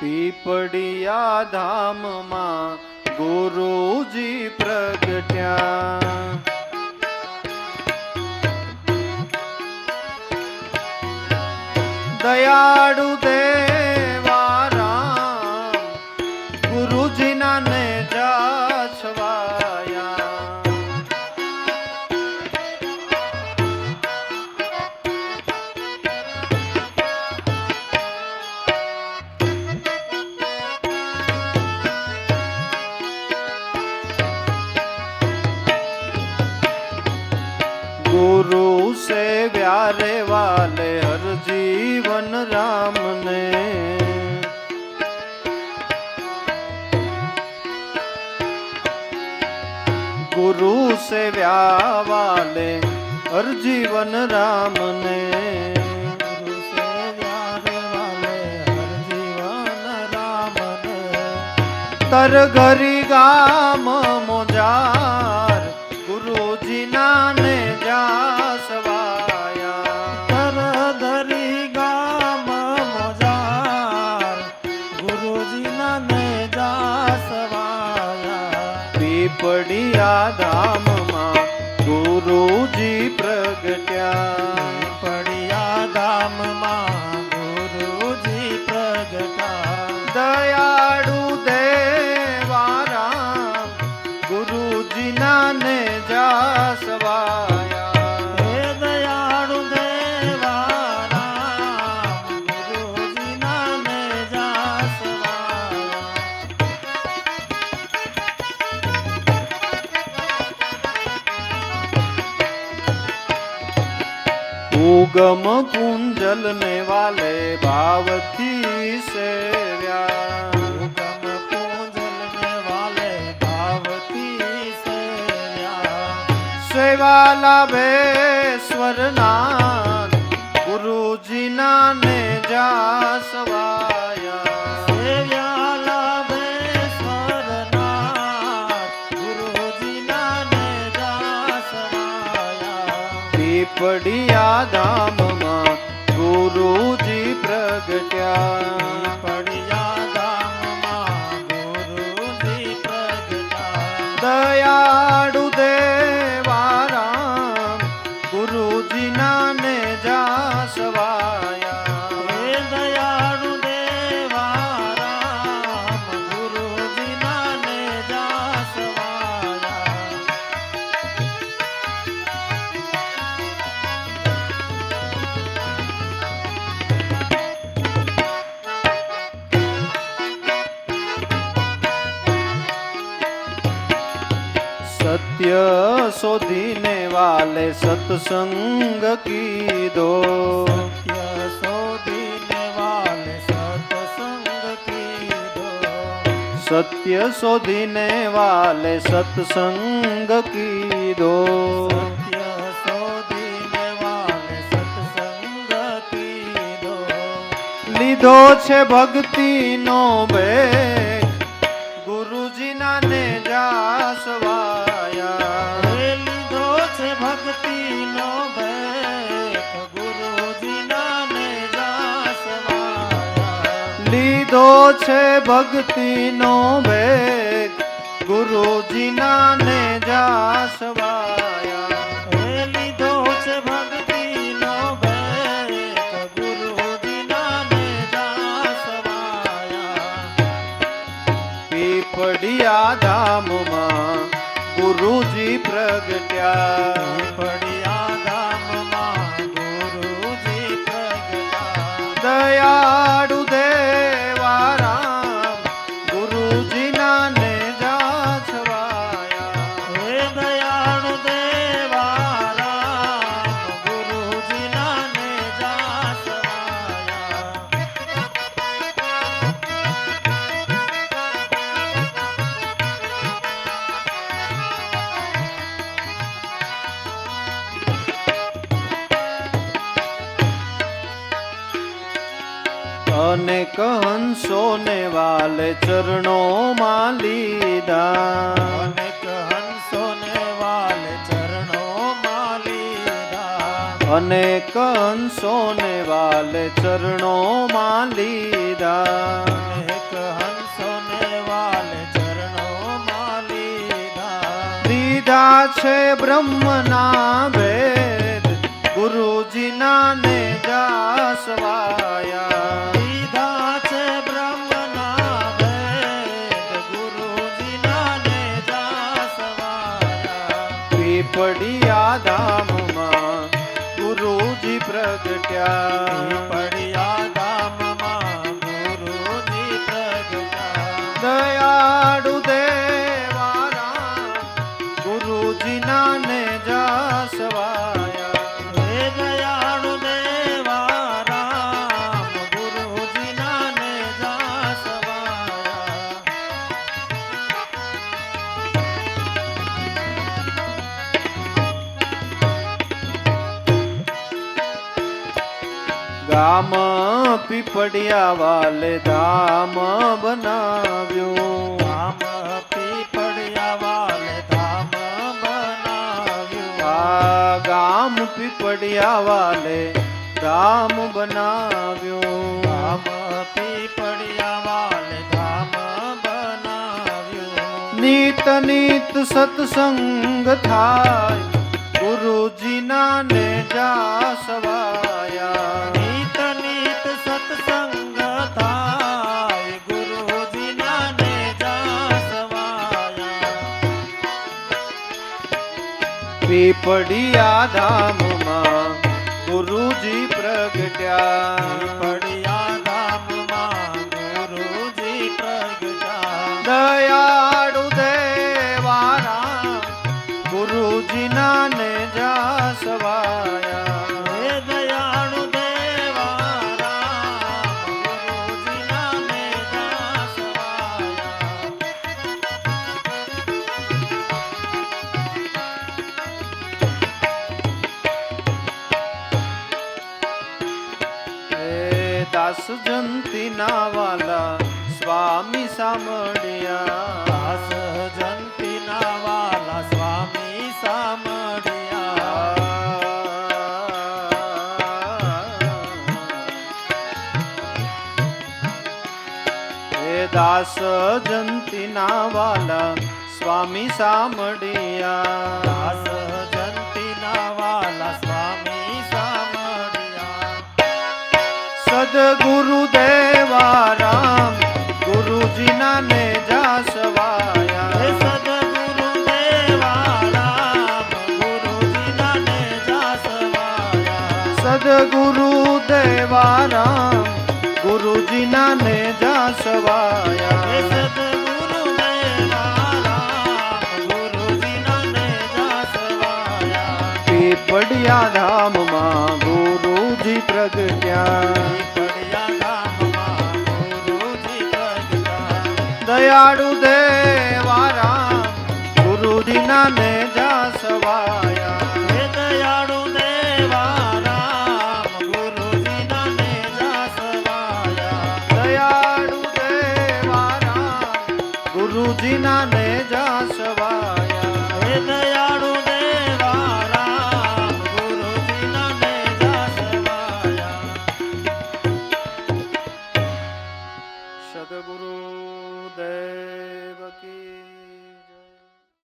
પીપળિયા ધામમાં ગુરુજી પ્રગટ્યા. દયાળુ દેવા સેવ્યા વાલે હરજીવન રામને. તર ઘરી ગામ મોજાર ગુરુજી નાને જાસવાયા. તર ધરી ગામ મોજાર ગુરુજી નાને જાસવાયા. પીપડિયા ધામ ગુરુજી પ્રગટ્યા. પડ્યા ધામમાં ઉગમ કુંજલ ને વાલે ભાવથી સેવ્યા. ઉગમ પૂજન ને વાલે ભાવતી સેવ્યા. સેવા લાભેશ્વરનાથ ગુરુજી નાને જાસવાયા. પીપળિયા ધામમાં ગુરુજી પ્રગટ્યા. પડિયા ધામમાં ગુરુજી પ્રગટ્યા. દયાળુ દેવા સત્ય શોધીને વાલે સત્સંગ કીધો. સત્ય શોધીને વાલે સત્સંગ કીધો. સત્ય શોધીને વાલે સત્સંગ કીધો. લીધો છે ભક્તિનો ભેગ લીધો છે ભક્તિનો ભેગ ગુરુજીના ને જાસવાયા. જાસવાયા ધામમાં ગુરુજી પ્રગટ્યા. પડિયા અનેક હંસો ને વાલે લીધા. ચરણો ચરણોમાં લીધા. અને કંસોને વાલે ચરણોમાં લીધા. એક હંસોને વાલે ચરણો લીધા. દીધા છે બ્રહ્મના ભેદ ગુરુજીના ને જાસવાયા પીપળિયા ધામમાં ગુરુજી પ્રગટ્યા. ગામ પીપળિયા વાલે ધામ બનાવ્યું. રામ પીપળિયા વાલે ધામ બનાવ્યું. આ ગામ પીપળિયા વાલે ધામ બનાવ્યું. રામ પીપળિયા વાલે ધામ બનાવ્યું. નીત નીત સત્સંગ થાય. ગુરુજીના ને જાસવાયા. નીત પીપળિયા ધામમાં ગુરુજી પ્રગટ્યા પીપડિયા ધામમાં ગુરુજી પ્રગટ્યા દયાળુ દેવારા ગુરુજીના ને જાસવાયા દાસ જંતીના વાલા, સ્વામી સામળિયા દાસ જંતીના વાલા, સ્વામી સામળિયા હે દાસ જંતીના વાલા, સ્વામી સામળિયા દાસ સદગુરુ દેવા રામ ગુરુજીના ને જાસવાયા. હે સદગુરુ દેવા રામ ગુરુજીના ને જાસવાયા. સદગુરુ દેવા રામ ગુરુજીના ને જાસવાયા. હે સદગુરુ દેવા રામ ગુરુજીના ને જાસવાયા. પીપળિયા ધામમાં ગુરુજી પ્રગટ્યા. દયાળુ દેવા રામ ગુરુજીના ને જાસવાયા. હે દયાળુ દેવા રામ ગુરુજીના ને જાસવાયા. દયાળુ દેવા રામ ગુરુજીના